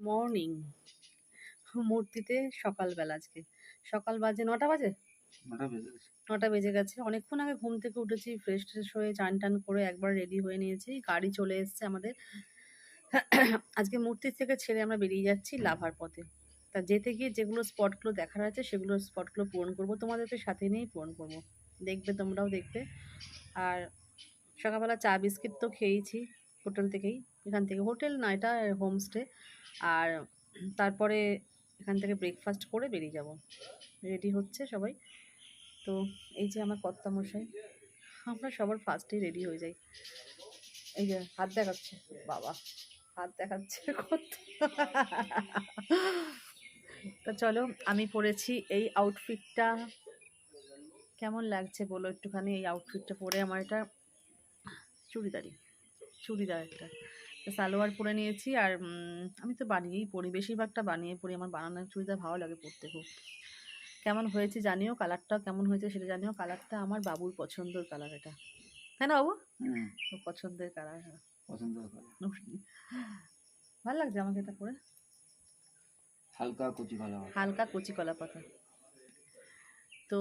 Morning. মূর্তিতে সকালবেলা আজকে। সকাল বাজে নটা বাজে? নটা বেজে গেছে। নটা বেজে গেছে। অনেকক্ষণ আগে ঘুম থেকে উঠেছি ফ্রেশ ট্রেশ হয়ে চান টান করে একবার রেডি হয়ে নিয়েছি। গাড়ি চলে এসছে আমাদের। আজকে মূর্তির থেকে ছেড়ে আমরা বেরিয়ে যাচ্ছি লাভার পথে। তা যেতে গিয়ে যেগুলো স্পটগুলো দেখার আছে সেগুলো স্পটগুলো পূরণ করব। তোমাদেরকে সাথে নিয়েই পূরণ করব। দেখবে তোমরাও দেখবে। আর সকালবেলা চা বিস্কিট তো খেয়েছি হোটেল থেকেই। এখান থেকে হোটেল না এটা হোমস্টে আর তারপরে এখান থেকে ব্রেকফাস্ট করে বেরিয়ে যাব। রেডি হচ্ছে সবাই। তো এই যে আমার কর্তামশাই, আমরা সবার ফার্স্টেই রেডি হয়ে যাই। এই যে হাত দেখাচ্ছে, বাবা, হাত দেখাচ্ছে। তো চলো, আমি পরেছি এই আউটফিটটা কেমন লাগছে বলো একটুখানি? এই আউটফিটটা পরে আমার এটা চুড়িদারি চুড়িদার একটা। সালোয়ার পরে নিয়েছি। আর আমি তো বানিয়েই পরি। বেশিরভাগটা বানিয়ে পরি। আমার বানানো চুড়িদার ভালো লাগে পরতে খুব। কেমন হয়েছে জানিও? কালারটা কেমন হয়েছে সেটা জানিও? কালারটা আমার বাবুর পছন্দের কালার এটা। তাই না বাবু? পছন্দের কালার পছন্দ ভালো লাগছে আমাকে এটা পরে? হালকা কচি কলা হালকা কচি কলা পাতা। তো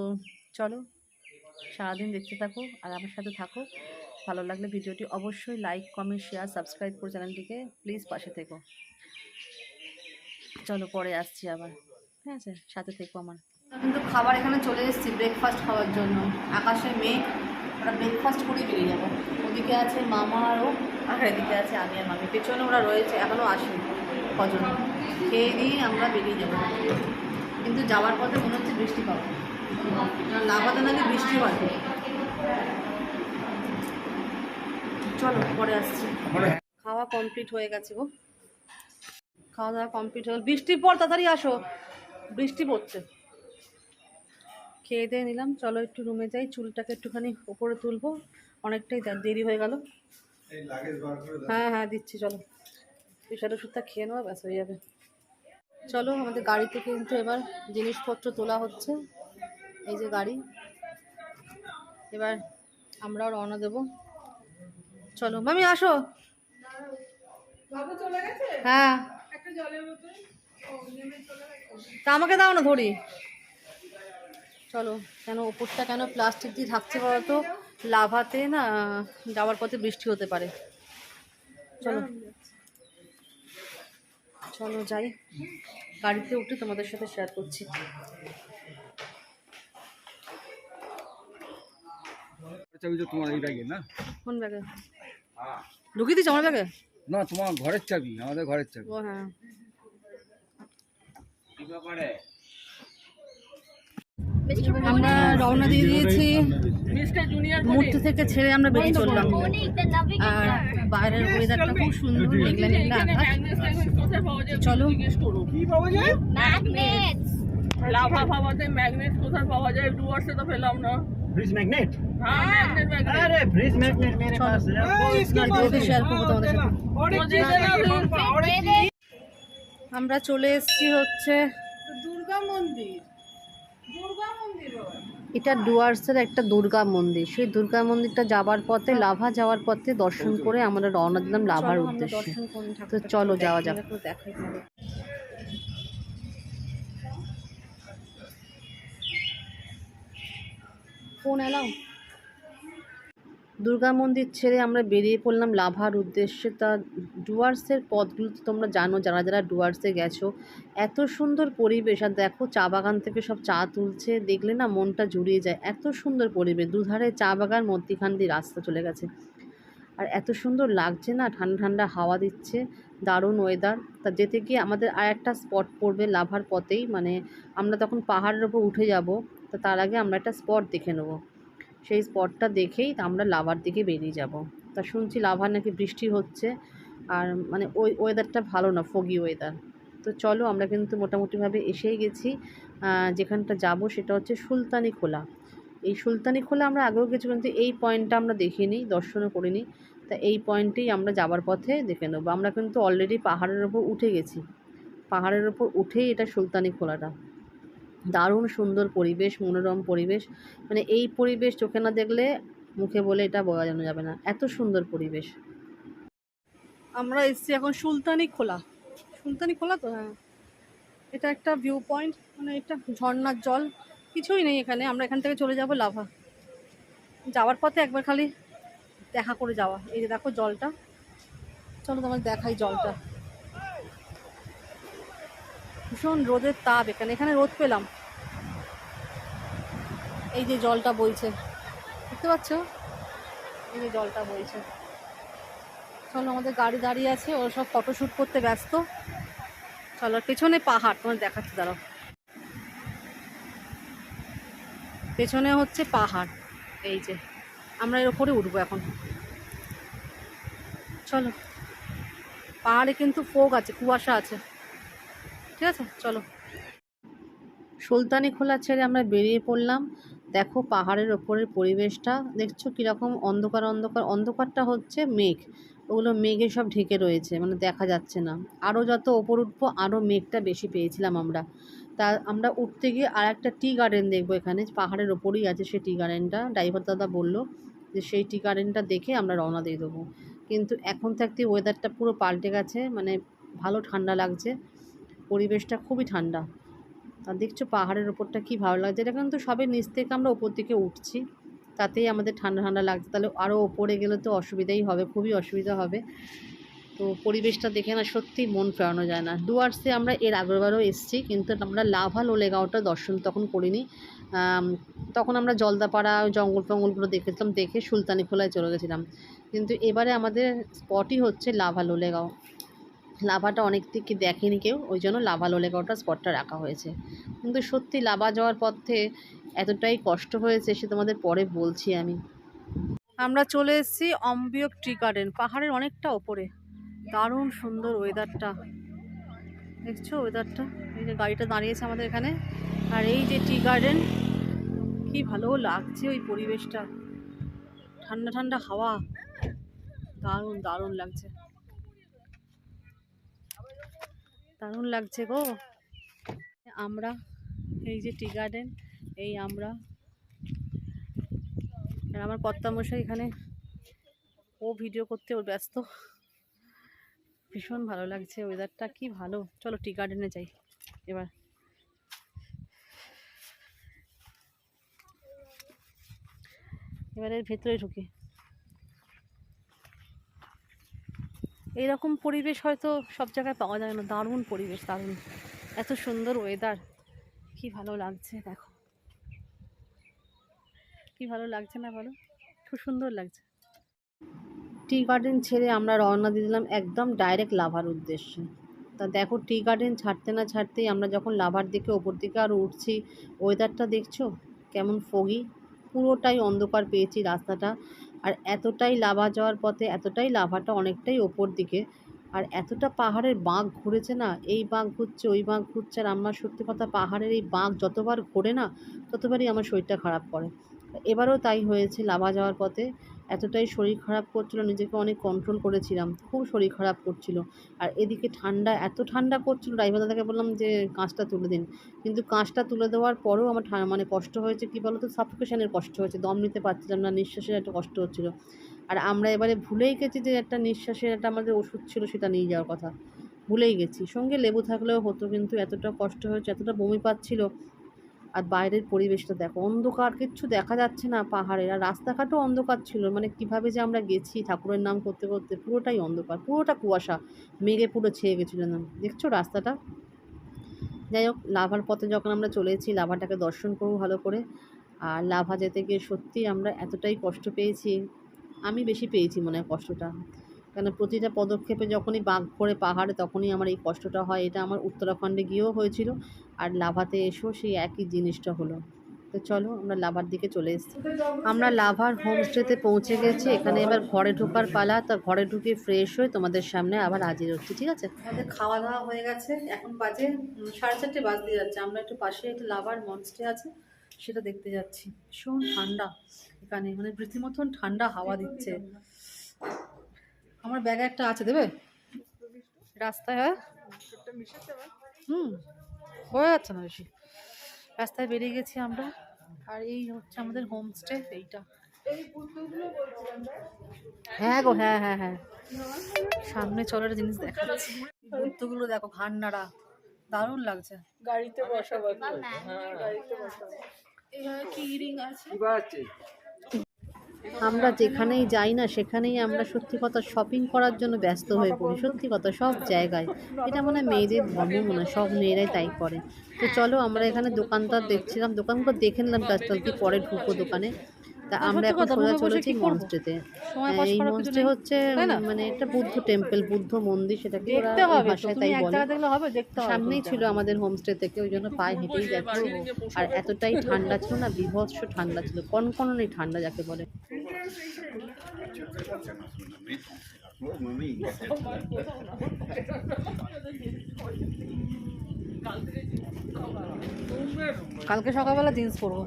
চলো সারাদিন দেখতে থাকো আর আমার সাথে থাকো। ভালো লাগলে ভিডিওটি অবশ্যই লাইক কমেন্ট শেয়ার সাবস্ক্রাইব করে চ্যানেলটিকে প্লিজ পাশে থেকো। চলো পরে আসছি আবার। ঠিক আছে? সাথে থেকো আমার। কিন্তু খাবার এখানে চলে এসেছি ব্রেকফাস্ট খাওয়ার জন্য। আকাশে মেঘ, ওরা ব্রেকফাস্ট করেই বেরিয়ে যাব। ওদিকে আছে মামা আরও, আর এদিকে আছে আমি আর মামি। পেছনে ওরা রয়েছে এখনও আসেনি কজন। খেয়ে দিয়ে আমরা বেরিয়ে যাব। কিন্তু যাওয়ার পথে মনে হচ্ছে বৃষ্টি পাবো। কারণ লাভাতে নাকি বৃষ্টি হয় চলো পরে আসছি। খাওয়া কমপ্লিট হয়ে গেছে গো। খাওয়া দাওয়া কমপ্লিট হয়ে গেল বৃষ্টি পর তাড়াতাড়ি আসো। বৃষ্টি পড়ছে। খেয়ে দিয়ে নিলাম। চলো একটু রুমে যাই। চুলটাকে একটুখানি ওপরে তুলবো। অনেকটাই দেরি হয়ে গেল। হ্যাঁ হ্যাঁ দিচ্ছি চলো। বিষয়টা ওষুধটা খেয়ে নেওয়া ব্যাস হয়ে যাবে। চলো আমাদের গাড়িতে কিন্তু এবার জিনিসপত্র তোলা হচ্ছে। এই যে গাড়ি। এবার আমরাও রওনা দেব। চলো মামি আসো। হ্যাঁ। তা আমাকে দাও না ধরি চলো কেন ওপরটা কেন প্লাস্টিক দিয়ে থাকছে বলতো? লাভাতে না যাওয়ার পথে বৃষ্টি হতে পারে। চলো। চলো যাই। গাড়িতে উঠে তোমাদের সাথে শেয়ার করছি। চাবি তো তোমার এই ব্যাগে না? কোন ব্যাগে? ঢুকিয়ে দিচ্ছ আমার ব্যাগে? না তোমার ঘরের চাবি আমাদের ঘরের চাবি। ও হ্যাঁ। আমরা রওনা দিয়ে দিয়েছি। মূর্তি থেকে ছেড়ে আমরা বেরিয়ে চললাম। আর বাইরের ওয়েদারটা খুব সুন্দর মেঘলা মেঘলা আকাশ। চলো। ম্যাগনেট কোথায় পাওয়া যায়? ডুয়ার্সে তো পেলাম না। ব্রিজ ম্যাগনেট আরে আমরা চলে এসেছি হচ্ছে এটা ডুয়ার্সের একটা দুর্গা মন্দির। সেই দুর্গা মন্দিরটা যাওয়ার পথে লাভা যাওয়ার পথে দর্শন করে আমরা রওনা দিলাম লাভার উদ্দেশ্যে। তো চলো যাওয়া যাক। দেখাই। Phone allow? দুর্গা মন্দির ছেড়ে আমরা বেরিয়ে পড়লাম লাভার উদ্দেশ্যে। তা ডুয়ার্সের পথগুলো তো তোমরা জানো, যারা যারা ডুয়ার্সে গেছো। এত সুন্দর পরিবেশ, আর দেখো চা বাগান থেকে সব চা তুলছে, দেখলে না মনটা জুড়িয়ে যায়। এত সুন্দর পরিবেশ, দুধারে চা বাগান, মধ্যিখান দিয়ে রাস্তা চলে গেছে। আর এত সুন্দর লাগছে না, ঠান্ডা ঠান্ডা হাওয়া দিচ্ছে, দারুণ ওয়েদার তা যেতে গিয়ে আমাদের আর একটা স্পট পড়বে লাভার পথেই মানে আমরা তখন পাহাড়ের ওপর উঠে যাব। তা তার আগে আমরা একটা স্পট দেখে নেব। সেই স্পটটা দেখেই আমরা লাভার দিকে বেরিয়ে যাব। তা শুনছি লাভার নাকি বৃষ্টি হচ্ছে, আর মানে ওই ওয়েদারটা ভালো না ফগি ওয়েদার তো চলো আমরা কিন্তু মোটামুটিভাবে এসেই গেছি। যেখানটা যাব সেটা হচ্ছে সুলতানি খোলা। এই সুলতানি খোলা আমরা আগেও গেছি কিন্তু এই পয়েন্টটা আমরা দেখিনি, দর্শনও করিনি। তা এই পয়েন্টেই আমরা যাবার পথে দেখে নেব। আমরা কিন্তু অলরেডি পাহাড়ের ওপর উঠে গেছি। পাহাড়ের ওপর উঠেই এটা সুলতানি খোলাটা। দারুণ সুন্দর পরিবেশ, মনোরম পরিবেশ। মানে এই পরিবেশ চোখে না দেখলে মুখে বলে এটা বোঝানো যাবে না। এত সুন্দর পরিবেশ। আমরা এসেছি এখন সুলতানি খোলা। সুলতানি খোলা তো? হ্যাঁ। এটা একটা ভিউ পয়েন্ট মানে এটা ঝর্নার জল। কিছুই নেই এখানে। আমরা এখান থেকে চলে যাব লাভা। যাওয়ার পথে একবার খালি দেখা করে যাওয়া। এই যে দেখো জলটা। চলো তোমার দেখাই জলটা। ভীষণ রোদের তাপ এখানে। এখানে রোদ পেলাম। এই যে জলটা বইছে। দেখতে পাচ্ছ? এই যে জলটা বইছে। চলো, আমাদের গাড়ি দাঁড়িয়ে আছে। ওরা সব ফটোশ্যুট করতে ব্যস্ত। চলো পেছনে পাহাড়। তোমার দেখাচ্ছি, দাঁড়াও। পেছনে হচ্ছে পাহাড়। এই যে, আমরা এর ওপরে উঠবো এখন। চলো, পাহাড়ে কিন্তু ফোক আছে, কুয়াশা আছে। ঠিক আছে? চলো। সুলতানি খোলা ছেড়ে আমরা বেরিয়ে পড়লাম। দেখো পাহাড়ের ওপরের পরিবেশটা। দেখছ কীরকম অন্ধকার অন্ধকার। অন্ধকারটা হচ্ছে মেঘ। ওগুলো মেঘে সব ঢেকে রয়েছে মানে দেখা যাচ্ছে না। আরও যত ওপর উঠবো আরও মেঘটা বেশি পেয়েছিলাম আমরা। তা আমরা উঠতে গিয়ে আর একটা টি গার্ডেন দেখব এখানে। পাহাড়ের ওপরেই আছে সেই টি গার্ডেনটা। ড্রাইভার দাদা বলল যে সেই টি গার্ডেনটা দেখে আমরা রওনা দিয়ে দেবো। কিন্তু এখন থাকতে ওয়েদারটা পুরো পাল্টে গেছে মানে ভালো ঠান্ডা লাগছে। পরিবেশটা খুবই ঠান্ডা। আর দেখছ পাহাড়ের ওপরটা কি ভালো লাগছে। এটা কিন্তু সবে নিচ থেকে আমরা ওপর দিকে উঠছি। তাতেই আমাদের ঠান্ডা ঠান্ডা লাগছে। তাহলে আরও ওপরে গেলে তো অসুবিধাই হবে, খুবই অসুবিধা হবে। তো পরিবেশটা দেখে না সত্যিই মন ফেরানো যায় না। ডুয়ার্সে আমরা এর আগেরবারও এসেছি, কিন্তু আমরা লাভা লোলেগাঁওটা দর্শন তখন করিনি। তখন আমরা জলদাপাড়া, জঙ্গল ফঙ্গলগুলো দেখেছিলাম, দেখে সুলতানি খোলায় চলে গেছিলাম। কিন্তু এবারে আমাদের স্পটই হচ্ছে লাভা লোলেগাঁও। লাভাটা অনেক থেকে দেখেনি কেউ, ওই জন্য লাভা লোলেগাঁওটা স্পটটা রাখা হয়েছে। কিন্তু সত্যি লাভা যাওয়ার পথে এতটাই কষ্ট হয়েছে সে তোমাদের পরে বলছি আমি। আমরা চলে এসেছি অম্বিয়ক ট্রি গার্ডেন, পাহাড়ের অনেকটা ওপরে। দারুণ সুন্দর ওয়েদারটা দেখছ ওয়েদারটা এই যে গাড়িটা দাঁড়িয়েছে আমাদের এখানে। আর এই যে টি গার্ডেন, কি ভালো লাগছে ওই পরিবেশটা। ঠান্ডা ঠান্ডা হাওয়া। দারুণ দারুণ লাগছে। দারুণ লাগছে গো। আমরা, এই যে টি গার্ডেন, এই আমরা। আর আমার কর্তামশাই এখানে, ও ভিডিও করতে ওর ব্যস্ত। ভীষণ ভালো লাগছে ওয়েদারটা কি ভালো। চলো টি গার্ডেনে যাই, এবার। এবারের ভেতরে ঢুকি। এইরকম পরিবেশ হয়তো সব জায়গায় পাওয়া যায় না। দারুণ পরিবেশ, দারুণ। এত সুন্দর ওয়েদার কি ভালো লাগছে, দেখো। কি ভালো লাগছে না বলো? খুব সুন্দর লাগছে। টি গার্ডেন ছেড়ে আমরা রওনা দিয়ে দিলাম একদম ডাইরেক্ট লাভার উদ্দেশ্যে। তা দেখো টি গার্ডেন ছাড়তে না ছাড়তেই আমরা যখন লাভার দিকে ওপর দিকে আর উঠছি ওয়েদারটা দেখছ? কেমন ফগি পুরোটাই অন্ধকার পেয়েছি রাস্তাটা। আর এতটাই লাভা যাওয়ার পথে এতটাই লাভাটা অনেকটাই ওপর দিকে। আর এতটা পাহাড়ের বাঁক ঘুরেছে না, এই বাঁক ঘুরছে, ওই বাঁক ঘুরছে, আর আমার সত্যি কথা পাহাড়ের এই বাঁক যতবার ঘোরে না, ততবারই আমার শরীরটা খারাপ করে। এবারও তাই হয়েছে লাভা যাওয়ার পথে। এতটাই শরীর খারাপ করছিল, নিজেকে অনেক কন্ট্রোল করেছিলাম, খুব শরীর খারাপ করছিল। আর এদিকে ঠান্ডা, এত ঠান্ডা করছিল ড্রাইভার দাদাকে বললাম যে, কাঁচটা তুলে দিন। কিন্তু কাঁচটা তুলে দেওয়ার পরেও আমার মানে কষ্ট হয়েছে, কী বলো তো সাফোকেশনের কষ্ট হয়েছে, দম নিতে পারছিলাম না, নিঃশ্বাসের একটা কষ্ট হচ্ছিল। আর আমরা এবারে ভুলেই গেছি যে, একটা নিঃশ্বাসের একটা আমাদের ওষুধ ছিল, সেটা নিয়ে যাওয়ার কথা। ভুলেই গেছি। সঙ্গে লেবু থাকলেও হতো, কিন্তু এতটা কষ্ট হয়েছে, এতটা বমি পাচ্ছিল আর বাইরের পরিবেশটা দেখো, অন্ধকার, কিচ্ছু দেখা যাচ্ছে না পাহাড়ের, আর রাস্তাঘাটও অন্ধকার ছিল মানে কীভাবে যে আমরা গেছি ঠাকুরের নাম করতে করতে পুরোটাই অন্ধকার, পুরোটা কুয়াশা, মেঘে পুরো ছেয়ে গেছিল না। দেখছ রাস্তাটা? যাই হোক, লাভার পথে যখন আমরা চলে এসেছি, লাভাটাকে দর্শন করব ভালো করে, আর লাভা যেতে গিয়ে সত্যি আমরা এতটাই কষ্ট পেয়েছি, আমি বেশি পেয়েছি মনে হয় কষ্টটা। কেন প্রতিটা পদক্ষেপে যখনই বাঘ পড়ে পাহাড়ে, তখনই আমার এই কষ্টটা হয়। এটা আমার উত্তরাখণ্ডে গিয়েও হয়েছিল আর লাভাতে এসেও সেই একই জিনিসটা হলো। তো চলো আমরা লাভার দিকে চলে এসেছি। আমরা লাভার হোমস্টেতে পৌঁছে গেছি। এখানে এবার ঘরে ঢোকার পালা। তা ঘরে ঢুকে ফ্রেশ হয়ে তোমাদের সামনে আবার হাজির হচ্ছি, ঠিক আছে? আমাদের খাওয়া দাওয়া হয়ে গেছে। এখন বাজে সাড়ে চারটে বাজতে যাচ্ছে। আমরা একটু পাশে একটু লাভার মনস্টে আছে, সেটা দেখতে যাচ্ছি। ভীষণ ঠান্ডা এখানে। মানে রীতিমতন ঠান্ডা হাওয়া দিচ্ছে। আমার ব্যাগে একটা আছে দেবে? রাস্তায় হ্যাঁ? হুম হয়ে যাচ্ছে না বেশি। রাস্তায় বেরিয়ে গেছি আমরা। আর এই হচ্ছে আমাদের হোমস্টে এইটা। হ্যাঁ গো হ্যাঁ হ্যাঁ হ্যাঁ। সামনে চলার জিনিস দেখাচ্ছি বুদ্ধগুলো দেখো ঘান্নারা। দারুণ লাগছে। গাড়িতে বসাবো। হ্যাঁ গাড়িতে বসাবো কি রিং আছে? আমরা যেখানেই যাই না সেখানেই আমরা সত্যি কথা শপিং করার জন্য ব্যস্ত হয়ে পড়ি। সত্যি কথা সব জায়গায়। এটা মনে হয় মেয়েদের ধর্ম মনে হয় সব মেয়েরাই তাই করে। তো চলো আমরা এখানে দোকানদার দেখছিলাম দোকানগুলো দেখে নিলাম ব্যস্ত কি পরে ঢুকবো দোকানে। তা আমরা এখন সোজা চলেছি মনস্ট্রিতে এই মনস্ট্রি হচ্ছে মানে একটা বুদ্ধ টেম্পল বুদ্ধ মন্দির সেটাকে ভাষায় তাই বলে। সামনেই ছিল আমাদের হোমস্টে থেকে ওই জন্য পায়ে হেঁটেই দেখো আর এতটাই ঠান্ডা ছিল না বিভৎস ঠান্ডা ছিল কনকনই ঠান্ডা যাকে বলে। কালকে সকালবেলা জিন্স পরবো।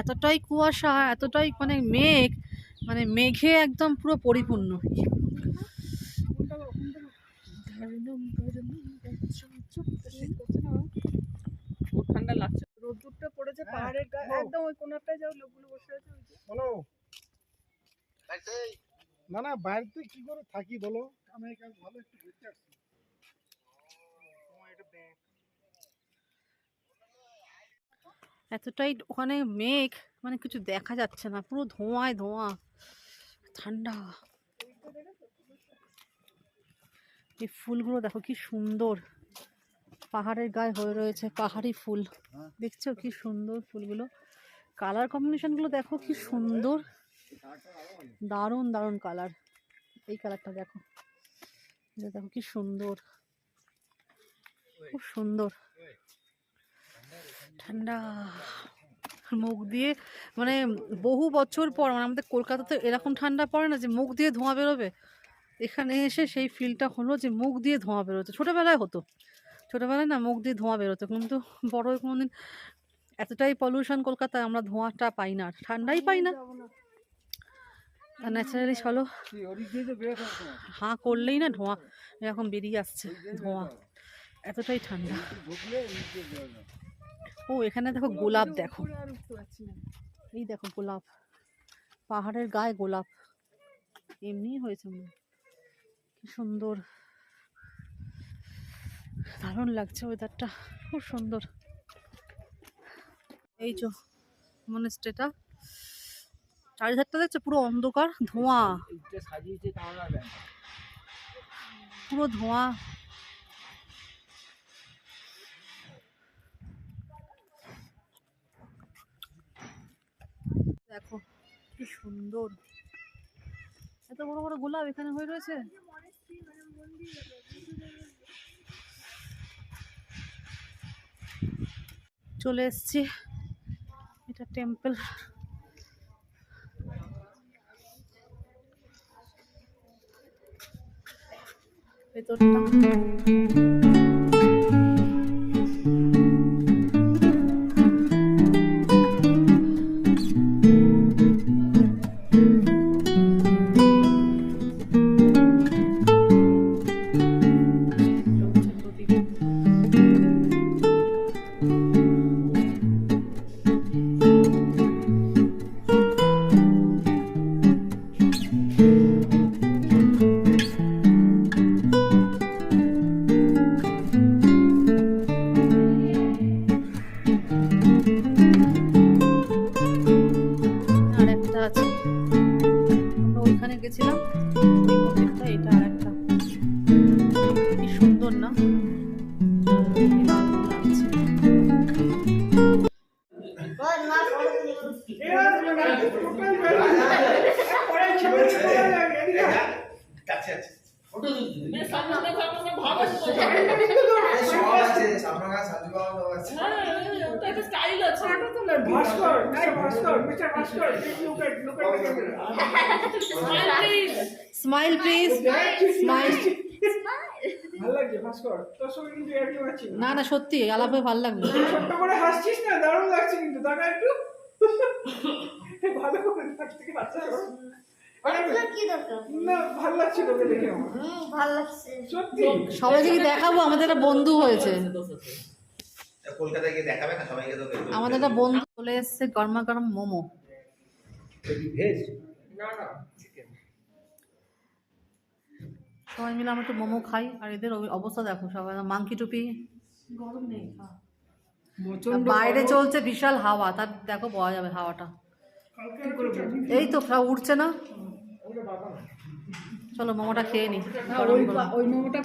এতটাই কুয়াশা এতটাই মানে মেঘ মানে মেঘে একদম পুরো পরিপূর্ণ। খুব ঠান্ডা লাগছে। রোদ্দুরটা পড়েছে পাহাড়ের গায়ে। একদম ওই যাও লোকগুলো বসে আছে বলো। না না বাড়িতে কি করে থাকি বলো? আমি ভালো একটু ঘুরতে আসছি। এতটাই ওখানে মেঘ মানে কিছু দেখা যাচ্ছে না, পুরো ধোঁয়ায় ধোঁয়া, ঠান্ডা। এই ফুলগুলো দেখো কি সুন্দর, পাহাড়ের গায়ে হয়ে রয়েছে পাহাড়ি ফুল। দেখছ কি সুন্দর ফুলগুলো? কালার কম্বিনেশনগুলো দেখো কি সুন্দর। দারুণ দারুণ কালার এই কালারটা দেখো। দেখো কি সুন্দর। খুব সুন্দর। ঠান্ডা। মুখ দিয়ে মানে বহু বছর পর মানে আমাদের কলকাতাতে এরকম ঠান্ডা পড়ে না যে মুখ দিয়ে ধোঁয়া বেরোবে। এখানে এসে সেই ফিলটা হলো যে মুখ দিয়ে ধোঁয়া বেরোতো। ছোটোবেলায় হতো। ছোটোবেলায় না মুখ দিয়ে ধোঁয়া বেরোতো। কিন্তু বড় কোনো দিন এতটাই পলিউশন কলকাতায় আমরা ধোঁয়াটা পাই না। ঠান্ডাই পাই না। ন্যাচারালি চলো। হাঁ করলেই না ধোঁয়া। এরকম বেরিয়ে আসছে ধোঁয়া। এতটাই ঠান্ডা। ও এখানে দেখো গোলাপ। দেখো। এই দেখো গোলাপ। পাহাড়ের গায়ে গোলাপ। এমনিই হয়েছে মনে কি সুন্দর। দারুণ লাগছে ওয়েদারটা খুব সুন্দর। এই যে মনেস্ট্রেটা চারিধারটা দেখছ? পুরো অন্ধকার ধোঁয়া। পুরো ধোঁয়া। দেখো, কি সুন্দর। এত বড় বড় গোলাপ এখানে হয়ে রয়েছে? চলে এসছি। এটা টেম্পল। ভেতরটা। একটা স্টাইল আছে। Smile, please. Smile please smile ভালো লাগছে ভাস্কর তোর সঙ্গে কিন্তু একই পাচ্ছি না না সত্যি আলাপ হয়ে ভালো লাগল ছোট্ট করে হাসছিস না? দারুণ লাগছে কিন্তু টাকা একটু। ভালো করে হাসতে কি বাচ্চা কি দরকার? না ভালো লাগছে তোকে দেখে আমার। হুম ভালো লাগছে। সত্যি? সবাইকে দেখাবো? আমাদের একটা বন্ধু হয়েছে। কলকাতায় গিয়ে দেখাবে না? সবাইকে তো আমাদের একটা বন্ধু চলে এসছে গরমা গরম মোমো। ভেজ? সবাই মিলে আমরা একটু মোমো খাই আর এদের অবস্থা দেখো সবাই মাংকি টুপি। গরম নেই বাইরে চলছে বিশাল হাওয়া তার দেখো পাওয়া যাবে হাওয়াটা। এই তো সব উঠছে না। চলো মোমোটা খেয়ে নি। ওই মোমোটা